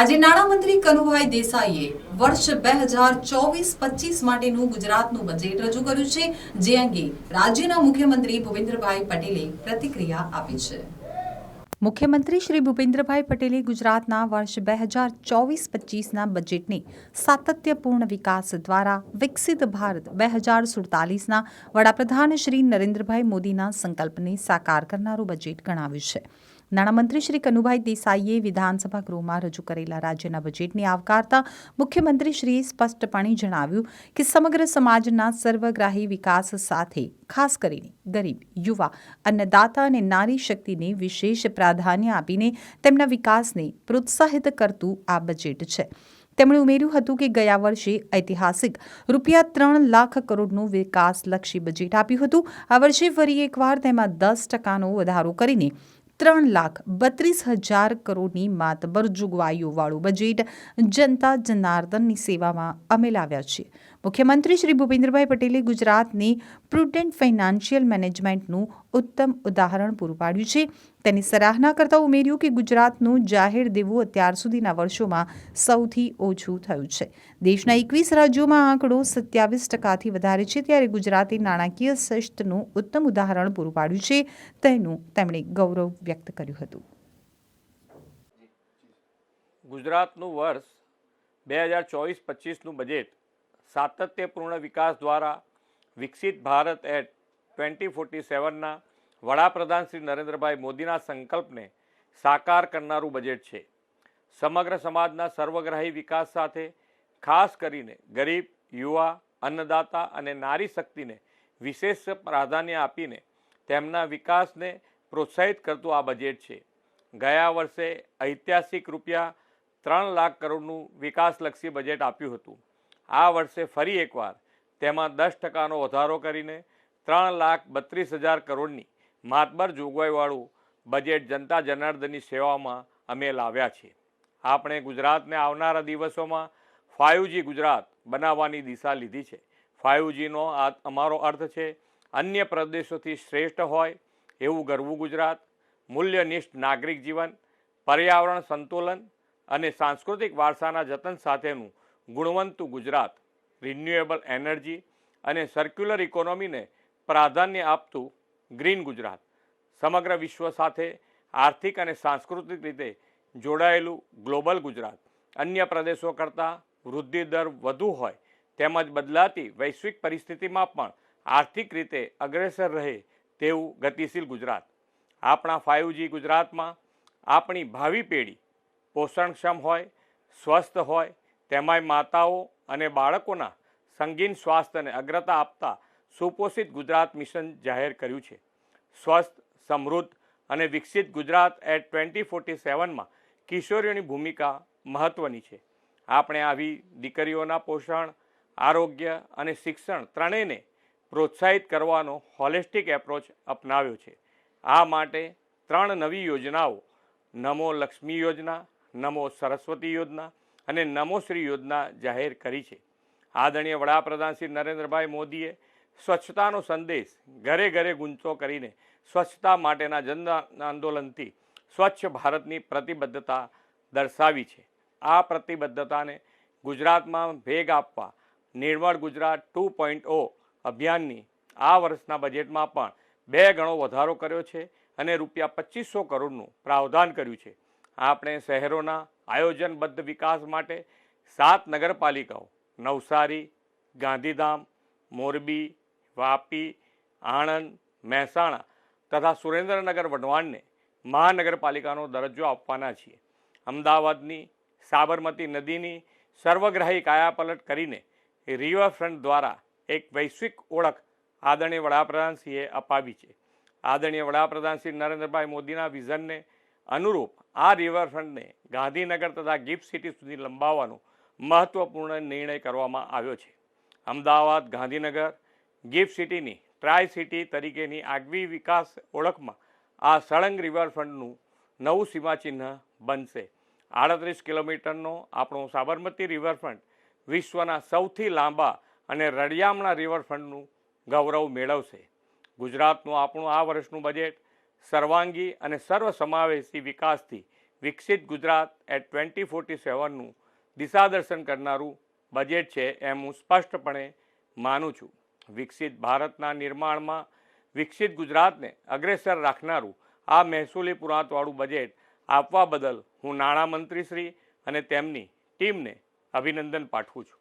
આજે નાણામંત્રી કનુભાઈ દેસાઈએ વર્ષ બે હજાર ચોવીસ પચીસ માટેનું ગુજરાતનું બજેટ રજૂ કર્યું છે, જે અંગે રાજ્યના મુખ્યમંત્રી ભૂપેન્દ્રભાઈ પટેલે પ્રતિક્રિયા આપી છે. મુખ્યમંત્રી શ્રી ભૂપેન્દ્રભાઈ પટેલે ગુજરાતના વર્ષ બે હજાર ચોવીસ પચીસના બજેટને સાતત્યપૂર્ણ વિકાસ દ્વારા વિકસિત ભારત બે હજાર સુડતાલીસના વડાપ્રધાન શ્રી નરેન્દ્રભાઈ મોદીના સંકલ્પને સાકાર કરનારું બજેટ ગણાવ્યું છે. નાણામંત્રી શ્રી કનુભાઈ દેસાઈએ વિધાનસભા ગૃહમાં રજૂ કરેલા રાજ્યના બજેટને આવકારતા મુખ્યમંત્રીશ્રીએ સ્પષ્ટપણે જણાવ્યું કે સમગ્ર સમાજના સર્વગ્રાહી વિકાસ સાથે, ખાસ કરીને ગરીબ, યુવા, અન્નદાતા અને નારી શક્તિને વિશેષ પ્રાધાન્ય આપીને તેમના વિકાસને પ્રોત્સાહિત કરતું આ બજેટ છે. તેમણે ઉમેર્યું હતું કે ગયા વર્ષે ઐતિહાસિક રૂપિયા ત્રણ લાખ કરોડનું વિકાસલક્ષી બજેટ આપ્યું હતું. આ વર્ષે ફરી એકવાર તેમાં દસ ટકાનો વધારો કરીને ત્રણ લાખ બત્રીસ હજાર કરોડની માતબર જોગવાઈઓવાળું બજેટ જનતા જનાર્દનની સેવામાં અમે લાવ્યા છીએ મુખ્યમંત્રી શ્રી ભૂપેન્દ્રભાઈ પટેલે ગુજરાતની પ્રુડન્ટ ફાઇનાન્શિયલ મેનેજમેન્ટનું ઉત્તમ ઉદાહરણ પૂરું પાડ્યું છે. તેની સરાહના કરતાં ઉમેર્યું કે ગુજરાતનું જાહેર દેવું અત્યાર સુધીના વર્ષોમાં સૌથી ઓછું થયું છે. દેશના એકવીસ રાજ્યોમાં આંકડો સત્યાવીસ ટકાથી વધારે છે ત્યારે ગુજરાતે નાણાકીય શિસ્તનું ઉત્તમ ઉદાહરણ પૂરું પાડ્યું છે તેનું તેમણે ગૌરવ વ્યક્ત કર્યું હતું. ગુજરાતનું વર્ષ બે હજાર ચોવીસ પચીસનું બજેટ સાતત્યપૂર્ણ વિકાસ દ્વારા વિકસિત ભારત એટ ટ્વેન્ટી ફોર્ટી સેવનના વડાપ્રધાન શ્રી નરેન્દ્રભાઈ મોદીના સંકલ્પને સાકાર કરનારું બજેટ છે. સમગ્ર સમાજના સર્વગ્રાહી વિકાસ સાથે ખાસ કરીને ગરીબ, યુવા, અન્નદાતા અને નારી શક્તિને વિશેષ પ્રાધાન્ય આપીને તેમના વિકાસને પ્રોત્સાહિત કરતું આ બજેટ છે. ગયા વર્ષે ઐતિહાસિક રૂપિયા ત્રણ લાખ કરોડનું વિકાસલક્ષી બજેટ આપ્યું હતું. આ વર્ષે ફરી એકવાર તેમાં દસ ટકાનો વધારો કરીને ત્રણ લાખ બત્રીસ હજાર કરોડની માતબર જોગવાઈવાળું બજેટ જનતા જનાર્દનની સેવામાં અમે લાવ્યા છીએ આપણે ગુજરાતને આવનારા દિવસોમાં ફાઇવજી ગુજરાત બનાવવાની દિશા લીધી છે. ફાઇવજીનો આ અમારો અર્થ છે, અન્ય પ્રદેશોથી શ્રેષ્ઠ હોય એવું ગરવું ગુજરાત, મૂલ્યનિષ્ઠ નાગરિક જીવન, પર્યાવરણ સંતુલન અને સાંસ્કૃતિક વારસાના જતન સાથેનું ગુણવંતું ગુજરાત રિન્યુએબલ એનર્જી અને સર્ક્યુલર ઇકોનોમીને પ્રાધાન્ય આપતું ગ્રીન ગુજરાત. સમગ્ર વિશ્વ સાથે આર્થિક અને સાંસ્કૃતિક રીતે જોડાયેલું ગ્લોબલ ગુજરાત. અન્ય પ્રદેશો કરતાં વૃદ્ધિ દર વધુ હોય તેમજ બદલાતી વૈશ્વિક પરિસ્થિતિમાં પણ આર્થિક રીતે અગ્રેસર રહે તેવું ગતિશીલ ગુજરાત. આપણા ફાઇવજી ગુજરાતમાં આપણી ભાવિ પેઢી પોષણક્ષમ હોય, સ્વસ્થ હોય, તેમાંય માતાઓ અને બાળકોના સંગીન સ્વાસ્થ્યને અગ્રતા આપતા સુપોષિત ગુજરાત મિશન જાહેર કર્યું છે. સ્વસ્થ, સમૃદ્ધ અને વિકસિત ગુજરાત એટ ટ્વેન્ટી ફોર્ટી સેવનમાં કિશોરીઓની ભૂમિકા મહત્ત્વની છે. આપણે આવી દીકરીઓના પોષણ, આરોગ્ય અને શિક્ષણ ત્રણેયને પ્રોત્સાહિત કરવાનો હોલિસ્ટિક એપ્રોચ અપનાવ્યો છે. આ માટે ત્રણ નવી યોજનાઓ, નમો લક્ષ્મી યોજના, નમો સરસ્વતી યોજના અને નમો શ્રી યોજના જાહેર કરી છે. આદરણીય વડાપ્રધાન શ્રી નરેન્દ્રભાઈ મોદીએ સ્વચ્છતાનો સંદેશ ઘરે ઘરે ગુંચો કરીને સ્વચ્છતા માટેના જન આંદોલનથી સ્વચ્છ ભારતની પ્રતિબદ્ધતા દર્શાવી છે. આ પ્રતિબદ્ધતાને ગુજરાતમાં ભેગ આપવા Nirmal Gujarat two point O અભિયાનની આ વર્ષના બજેટમાં પણ બે ગણો વધારો કર્યો છે અને રૂપિયા પચીસો કરોડનું પ્રાવધાન કર્યું છે. આપણે શહેરોના આયોજનબદ્ધ વિકાસ માટે સાત નગરપાલિકાઓ નવસારી, ગાંધીધામ, મોરબી વાપી, આણંદ, મહેસાણા તથા સુરેન્દ્રનગર વઢવાણને મહાનગરપાલિકાનો દરજ્જો આપવાના છીએ. અમદાવાદની સાબરમતી નદીની સર્વગ્રાહી કાયાપલટ કરીને રિવરફ્રન્ટ દ્વારા એક વૈશ્વિક ઓળખ આદરણીય વડાપ્રધાનશ્રીએ અપાવી છે. આદરણીય વડાપ્રધાન શ્રી નરેન્દ્રભાઈ મોદીના વિઝનને અનુરૂપ આ રિવરફ્રન્ટને ગાંધીનગર તથા ગિફ્ટ સિટી સુધી લંબાવવાનો મહત્ત્વપૂર્ણ નિર્ણય કરવામાં આવ્યો છે. અમદાવાદ, ગાંધીનગર ગિફ્ટ સિટીની, ટ્રાય સિટી તરીકેની આગવી વિકાસ ઓળખમાં આ સળંગ રિવરફ્રન્ટનું નવું સીમાચિહ્ન બનશે. આડત્રીસ કિલોમીટરનો આપણો સાબરમતી રિવરફ્રન્ટ વિશ્વના સૌથી લાંબા અને રળિયામણા રિવરફ્રન્ટનું ગૌરવ મેળવશે. ગુજરાતનું આપણું આ વર્ષનું બજેટ સર્વાંગી અને સર્વસમાવેશી વિકાસથી વિકસિત ગુજરાત એટ ટ્વેન્ટી ફોર્ટી સેવનનું દિશાદર્શન કરનારું બજેટ છે એમ હું સ્પષ્ટપણે માનું છું. વિકસિત ભારતના નિર્માણમાં વિકસિત ગુજરાતને અગ્રેસર રાખનારું આ મહેસૂલી પુરાંતવાળું બજેટ આપવા બદલ હું નાણામંત્રી શ્રી અને તેમની ટીમને અભિનંદન પાઠવું છું.